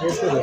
Gracias.